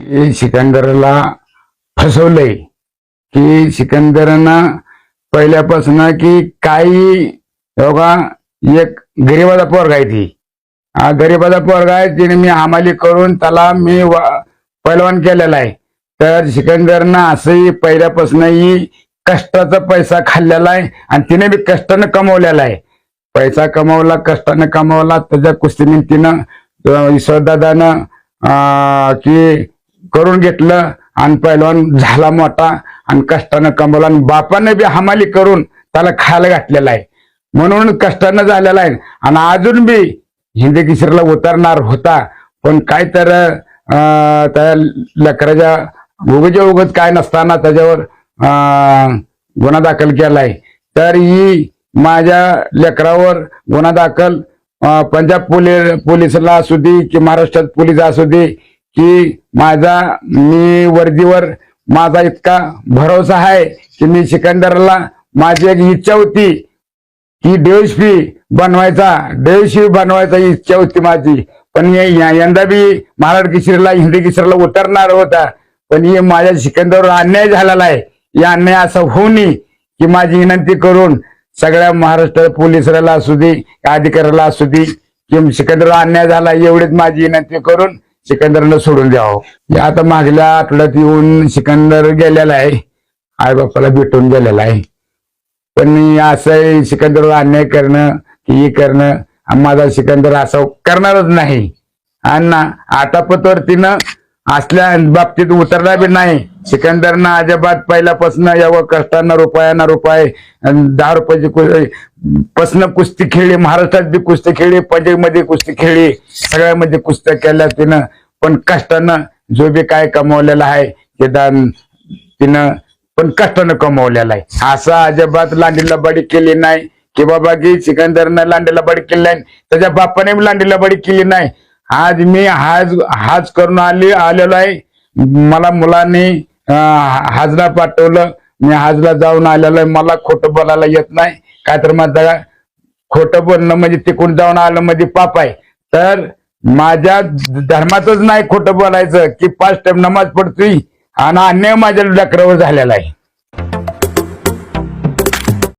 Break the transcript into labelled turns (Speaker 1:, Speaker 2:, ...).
Speaker 1: की सिकंदरला फसवलंय. की सिकंदरनं पहिल्यापासून की काही बघा एक गरीबाचा पोरगा आहे ती. गरीबाचा पोरगा आहे तिने मी हमाली करून त्याला मी वा- पैलवान केलेला आहे. तर सिकंदरनं असंही पहिल्यापासूनही कष्टाचा पैसा खाल्लेला आहे आणि तिने बी कष्टानं कमवलेला आहे. पैसा कमवला कष्टानं कमवला त्याच्या कुस्तीने तिनं अं, ईश्वरदादानं की करून घेतलं आणि पैलवान झाला मोठा आणि कष्टानं कमवला आणि बापानं बी हमाली करून त्याला खायला घातलेला आहे. म्हणून कष्टानं झालेला आहे. आणि अजून बी हिंदी किशोरला उतरणार होता. पण काय तर त्या लकराच्या उगच्या उगत काय नसताना त्याच्यावर गुन्हा दाखल केलाय तर ही माझ्या लेकरावर गुन्हा दाखल पंजाब पोलीस पोलिसला असू दे की महाराष्ट्रात पोलीस असू दे की माझा मी वर्दीवर माझा इतका भरोसा आहे की मी सिकंदरला माझी एक इच्छा होती की डेशपी बनवायचा डेशपी बनवायचा इच्छा होती माझी. पण हे या- यंदा बी महाराष्ट्र किशोरीला हिंदी किशोरीला उतरणार होता. पण हे माझ्या सिकंदरवर अन्याय झालेला आहे. या अन्याय असा होऊ नये की माझी विनंती करून सगळ्या महाराष्ट्र पोलिसाला असू दे अधिकाऱ्याला असू दे की सिकंदरवर अन्याय झाला एवढीच माझी विनंती करून सिकंदरला सोडून द्यावं. हे आता मागल्या आठवड्यात येऊन सिकंदर गेलेला आहे. आई बापाला भेटून गेलेला आहे. पण मी असं सिकंदरवर अन्याय करणं की हे करणं माझा सिकंदर असं करणारच नाही. आणि ना आटापतवरतीनं असल्या बाबतीत उतरला बी नाही. सिकंदरनं अजिबात पहिल्यापासून यावं कष्टानं रुपयानं रुपये दहा रुपयाची कु- पासनं कुस्ती खेळली महाराष्ट्रात बी कुस्ती खेळली पंजाबमध्ये कुस्ती खेळली सगळ्यामध्ये कुस्त्या केल्या तिनं. पण कष्टानं जो बी काय कमवलेला आहे ते दान तिनं पण कष्टानं कमवलेला आहे. असं अजिबात लांडीला बडी केली नाही की बाबा की सिकंदरनं लांडीला बडी केली नाही त्याच्या बापाने बी लांडीला बडी केली नाही. आज मी हाज हाज करून आले आलेलो आहे. मला मुलांनी हाजला पाठवलं. मी हाजला जाऊन आलेलो आहे. मला खोटं बोलायला येत नाही. काय तर माझा खोटं बोलणं म्हणजे तिकडून जाऊन आलं म्हणजे पाप आहे. तर माझ्या धर्मातच नाही खोटं बोलायचं की पाच टाइम नमाज पडतोय आणि अन्याय माझ्या डकरावर झालेला आहे.